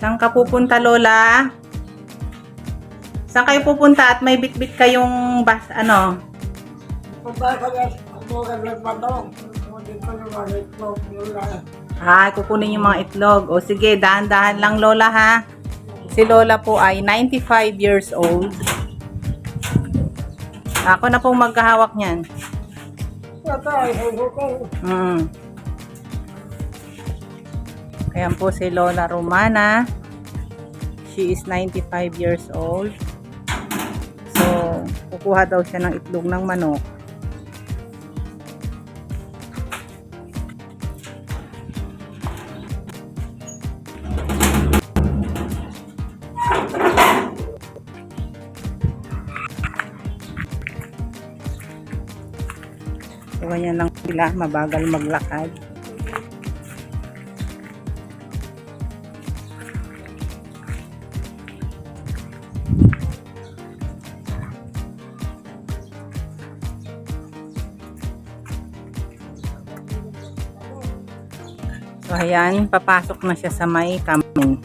Saan ka pupunta, Lola? Saan kayo pupunta at may bitbit kayong bas, ano? Ay, kukunin yung mga itlog. O sige, dahan-dahan lang, Lola, ha? Si Lola po ay 95 years old. Ako na pong magkahawak niyan. Mm. Ayan po si Lola Romana. She is 95 years old. So, kukuha daw siya ng itlog ng manok. So, ganyan lang sila, mabagal maglakad. So, ayan, papasok na siya sa may kamin.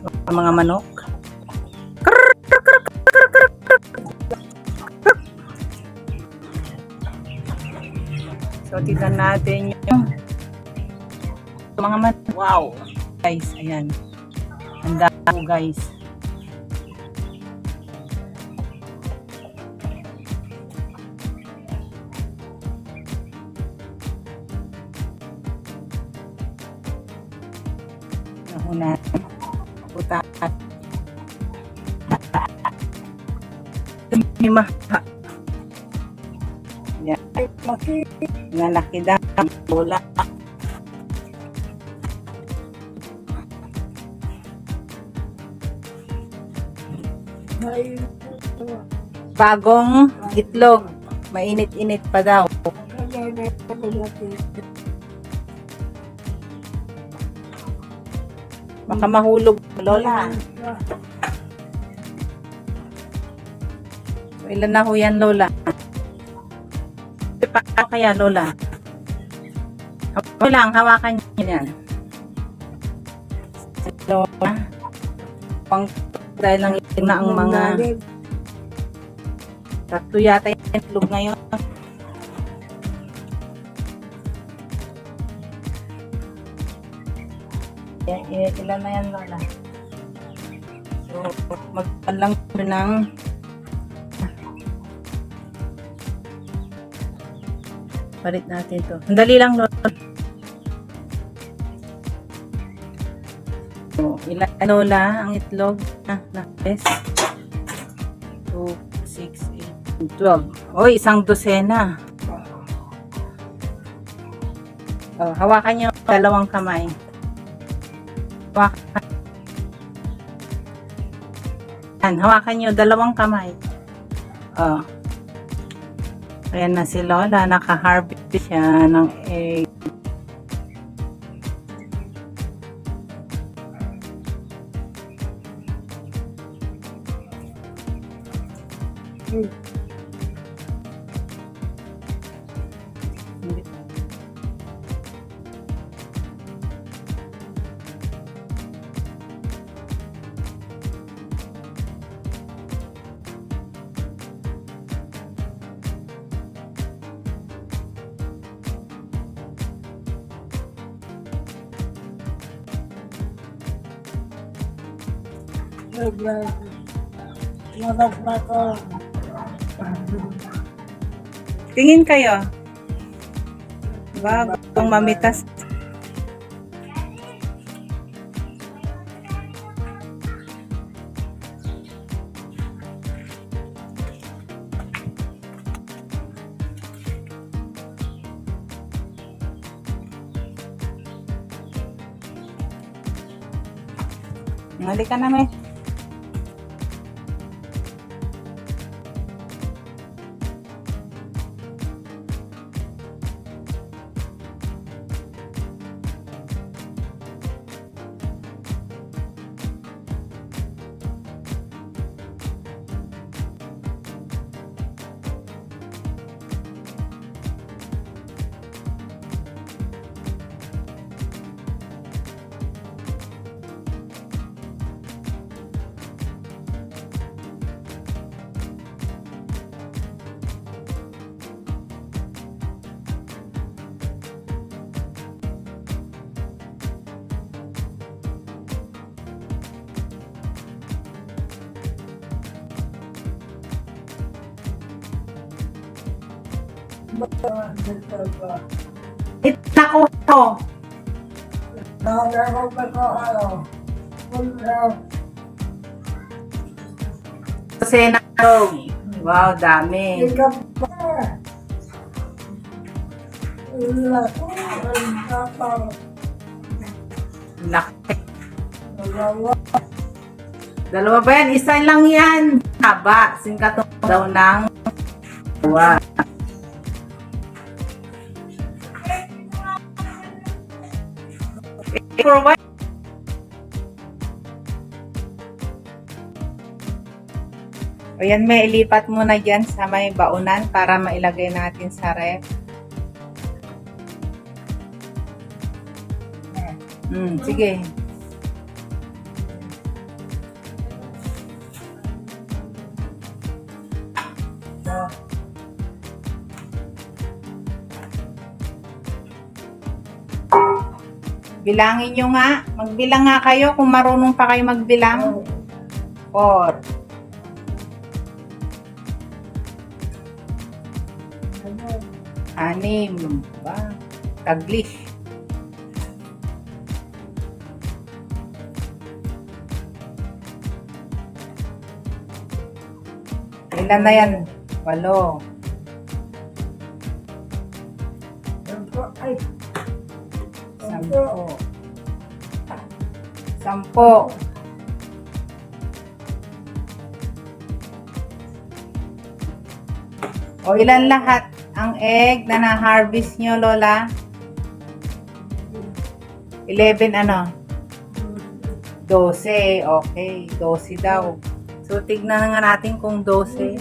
So, mga manok. So, tignan natin yung mga man. Wow! Guys, ayan. Ang dami guys. Nga laki daw. Bola. Bagong itlog. Mainit-init pa daw. Baka mahulog. Lola. Ilan na ho yan, Lola? Paano kaya, Lola? Okay lang, hawakan niyo yan. Lola. Pang dahil lang na ang mga tatlo yata yung itlog ngayon. Eh, ilan na yan, Lola? So, magpalang ko ng Palit natin to. Ang dali lang, Lola. So, ilan, Lola, ang itlog na, na best? 2, 6, 8, 12. Oy, isang dosena. Oh, hawakan niyo dalawang kamay. Hawakan. Yan, hawakan niyo dalawang kamay. Oh. Ayan na si Lola, naka-harvest siya ng egg. Tingin kayo. Bago ang mamitas. Halika na, may. Nako to. Senadong. Wow, dami. Laki. Dalawa ba yan? Isa lang yan. Haba. Singkatong daw ng dalawa. What? O yan, may ilipat mo na dyan sa may baunan para mailagay natin sa ref. Hmm, sige. Bilangin nyo nga. Magbilang nga kayo kung marunong pa kayo magbilang. Four. Anim. Ba? Taglish. Ilan na yan? Walo. Sampo. O ilan lahat ang egg na na-harvest nyo, Lola? 11 ano? 12. Okay, 12 daw. So, tignan nga natin kung 12.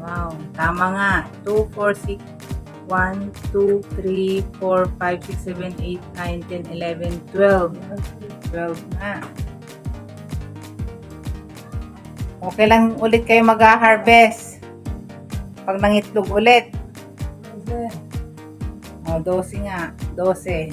Wow, tama nga. 2, 4, 6, 1, 2, 3, 4, 5, 6, 7, 8, 9, 10, 11, 12. 12 na. Okay lang ulit kayo mag-harvest. Pag nangitlog ulit. O, 12 nga. 12.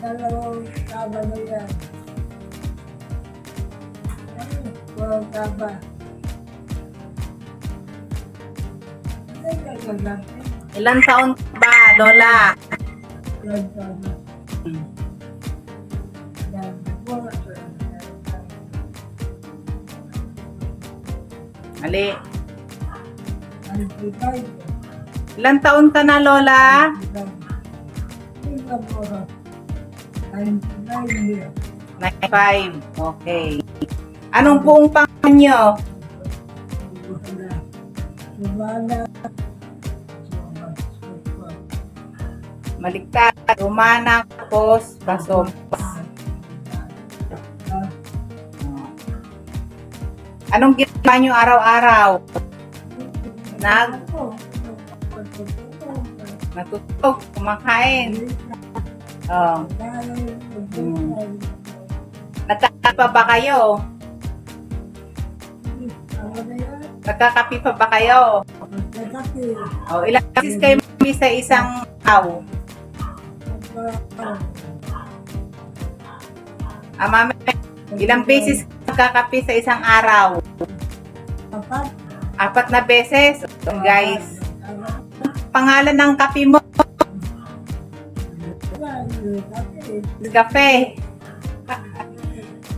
dalawang taba na yan. Ay, gagagati. Ilan taon ba, Lola? Walang taba. Hmm. Yan. Wala ka. Ali. Ang tibay. Ilan taon ka na, Lola? Hindi ka 95. Okay. Anong buong pangalan nyo? Maligtad. Rumana Kapos Basom. Anong ginawa nyo araw-araw? Nag, natutog, kumakain. Oh. Nagkakapi pa ba kayo? Nagkakapi pa ba kayo? Oh, ilang beses kayo mami sa isang tao? Ah, mami, ilang beses nagkakapi sa isang araw? Apat na beses. Oh, guys, pangalan ng kape mo, Nescafe.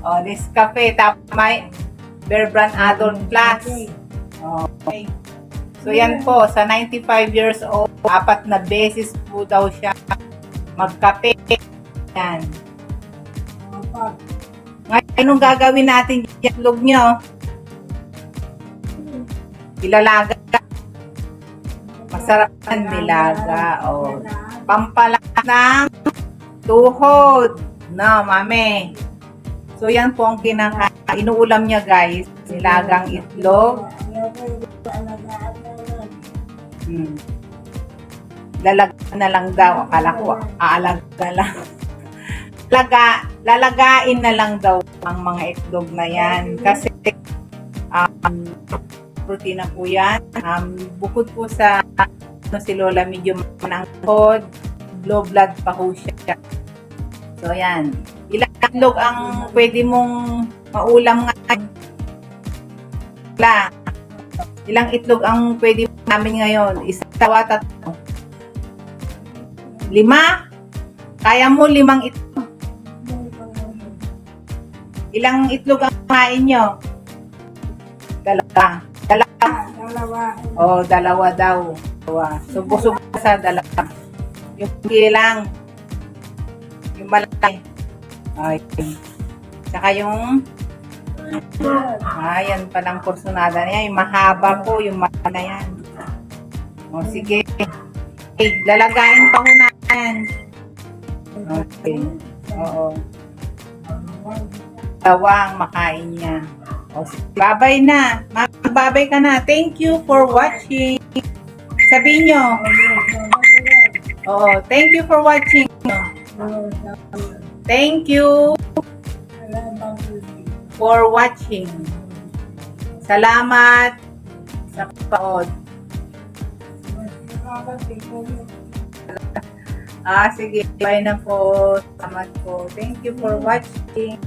oh, Nescafe. Tapos may Bear Brand Adult Plus. Okay. So yan po, sa 95 years old, apat na beses po daw siya magkape. Yan. Ngayon, anong gagawin natin yung itlog nyo? Ilalaga. Masarap yan, nilaga. O, pampalat ng tuhod. No, mami. So, yan po ang kinaka inuulam niya, guys. Nilagang itlog. Hmm. Lalagyan na lang daw. Akala ko, aalaga lang. Laga, lalagain na lang daw ang mga itlog na yan. Kasi, um, protein po yan. Um, bukod po sa ano, si Lola, medyo manangkod, low blood pa po siya. So, yan. Ilang itlog ang pwede mong maulam nga? Wala. Ilang itlog ang pwede namin ngayon? Isa, dalawa, tatlo. Lima? Kaya mo limang itlog. Ilang itlog ang kain nyo? Dalawa. Dalawa. Dalawa. O, dalawa daw. Dalawa. Ka sa dalawa. Yung kilang. Yung malaki. Okay. Saka yung, ayan palang kursunada niya. Yung mahaba po, yung malaki na yan. O, sige. Okay, lalagayin pa ko na yan. Okay. Oo. Dalawa ang makain niya. O. Babay na. Magbabay ka na. Thank you for watching. Sabihin nyo. Oo, thank you for watching. Thank you for watching. Salamat sa panood. Ah, sige. Bye na po. Salamat po. Thank you for watching.